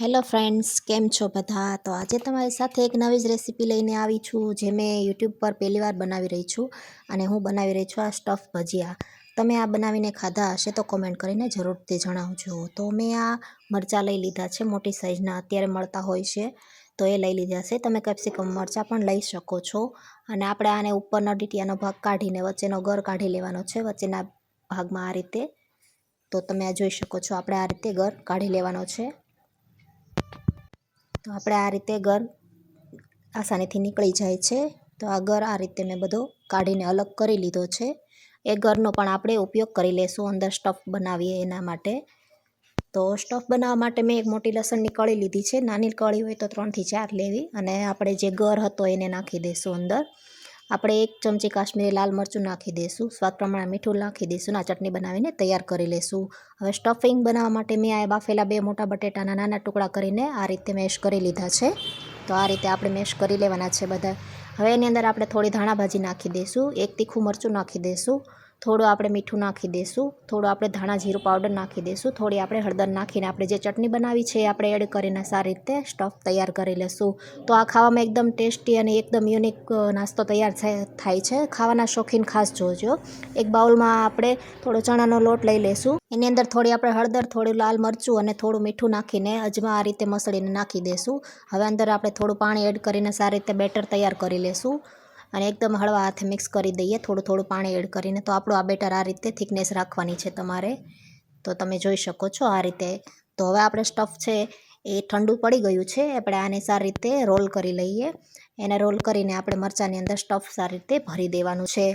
Hello friends, કેમ છો બધા? તો આજે તમારી સાથે એક નવી જ રેસીપી લઈને આવી છું, જે મેં યુટ્યુબ પર પહેલી વાર બનાવી રહી છું અને હું બનાવી રહી છું આ સ્ટફ ભજીયા. તમે આ બનાવીને ખાધા હશે તો કોમેન્ટ કરીને જરૂરથી જણાવજો. તો મેં આ મરચાં લઈ લીધા છે, મોટી સાઇઝના અત્યારે મળતા હોય છે, તો એ લઈ લીધા છે. તમે કેપ્સિકમ મરચાં પણ લઈ શકો છો. અને આપણે આને ઉપરનો ડીટીયાનો ભાગ કાઢીને વચ્ચેનો ગર કાઢી લેવાનો છે, વચ્ચેના ભાગમાં આ રીતે. તો તમે આ જોઈ શકો છો, આપણે આ રીતે ગર કાઢી લેવાનો છે. તો આપણે આ રીતે ગર આસાનીથી નીકળી જાય છે. તો આ ગર આ રીતે મેં બધો કાઢીને અલગ કરી લીધો છે. એ ગરનો પણ આપણે ઉપયોગ કરી લેશું, અંદર સ્ટફ બનાવીએ એના માટે. તો સ્ટફ બનાવવા માટે મેં એક મોટી લસણની કળી લીધી છે. નાની કળી હોય તો ત્રણથી ચાર લેવી અને આપણે જે ગર હતો એને નાખી દઈશું અંદર. આપણે એક ચમચી કાશ્મીરી લાલ મરચું નાખી દઈશું સ્વાદ પ્રમાણે મીઠું નાખી દઈશું આ ચટણી બનાવીને તૈયાર કરી લઈશું હવે સ્ટફિંગ બનાવવા માટે મેં આ બાફેલા બે મોટા બટેટાના નાના ટુકડા કરીને આ રીતે મેશ કરી લીધા છે. તો આ રીતે આપણે મેશ કરી લેવાના છે બધા. હવે એની અંદર આપણે થોડી ધાણા ભાજી નાખી દઈશું એક તીખું મરચું નાખી દઈશું થોડું આપણે મીઠું નાખી દઈશું થોડું આપણે ધાણા જીરું પાવડર નાખી દઈશું થોડી આપણે હળદર નાખીને આપણે જે ચટણી બનાવી છે એ આપણે એડ કરીને સારી રીતે સ્ટફ તૈયાર કરી લઈશું તો આ ખાવામાં એકદમ ટેસ્ટી અને એકદમ યુનિક નાસ્તો તૈયાર થાય છે. ખાવાના શોખીન ખાસ જોજો. એક બાઉલમાં આપણે થોડો ચણાનો લોટ લઈ લઈશું એની અંદર થોડી આપણે હળદર, થોડું લાલ મરચું અને થોડું મીઠું નાખીને અજમા આ રીતે મસળીને નાખી દઈશું હવે અંદર આપણે થોડું પાણી એડ કરીને સારી રીતે બેટર તૈયાર કરી લઈશું અને એકદમ હળવા હાથે મિક્સ કરી દઈએ, થોડું થોડું પાણી એડ કરીને. તો આપણું આ બેટર આ રીતે થિકનેસ રાખવાની છે તમારે. તો તમે જોઈ શકો છો આ રીતે. તો હવે આપણે સ્ટફ છે એ ઠંડુ પડી ગયું છે, આપણે આને સારી રીતે રોલ કરી લઈએ. એને રોલ કરીને આપણે મરચાંની અંદર સ્ટફ સારી રીતે ભરી દેવાનું છે.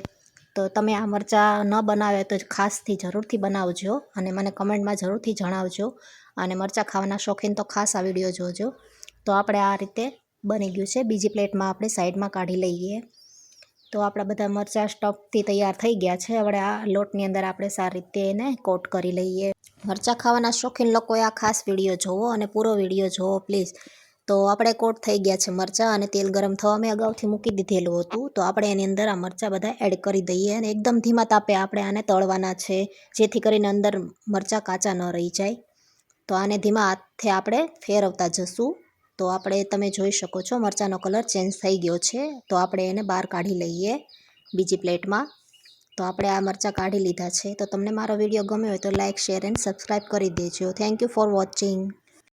તો તમે આ મરચાં ન બનાવે તો ખાસથી જરૂરથી બનાવજો અને મને કમેન્ટમાં જરૂરથી જણાવજો. અને મરચાં ખાવાના શોખીન તો ખાસ આ વીડિયો જોજો. તો આપણે આ રીતે બની ગયું છે. બીજી પ્લેટમાં આપણે સાઈડમાં કાઢી લઈએ. તો આપણા બધા મરચાં સ્ટફથી તૈયાર થઈ ગયા છે. હવે આ લોટની અંદર આપણે સારી રીતે એને કોટ કરી લઈએ. મરચાં ખાવાના શોખીન લોકોએ આ ખાસ વીડિયો જોવો અને પૂરો વીડિયો જોવો, પ્લીઝ. તો આપણે કોટ થઈ ગયા છે મરચાં અને તેલ ગરમ થવા મેં અગાઉથી મૂકી દીધેલું હતું. તો આપણે એની અંદર આ મરચાં બધા એડ કરી દઈએ અને એકદમ ધીમા તાપે આપણે આને તળવાના છે, જેથી કરીને અંદર મરચાં કાચા ન રહી જાય. તો આને ધીમા હાથે આપણે ફેરવતા જશું. તો આપણે તમે જોઈ શકો છો મરચાંનો કલર ચેન્જ થઈ ગયો છે. તો આપણે એને બહાર કાઢી લઈએ બીજી પ્લેટમાં. તો આપણે આ મરચાં કાઢી લીધા છે. તો તમને મારો વીડિયો ગમ્યો હોય તો લાઇક શેર, એન્ડ સબસ્ક્રાઈબ કરી દેજો. Thank you for watching.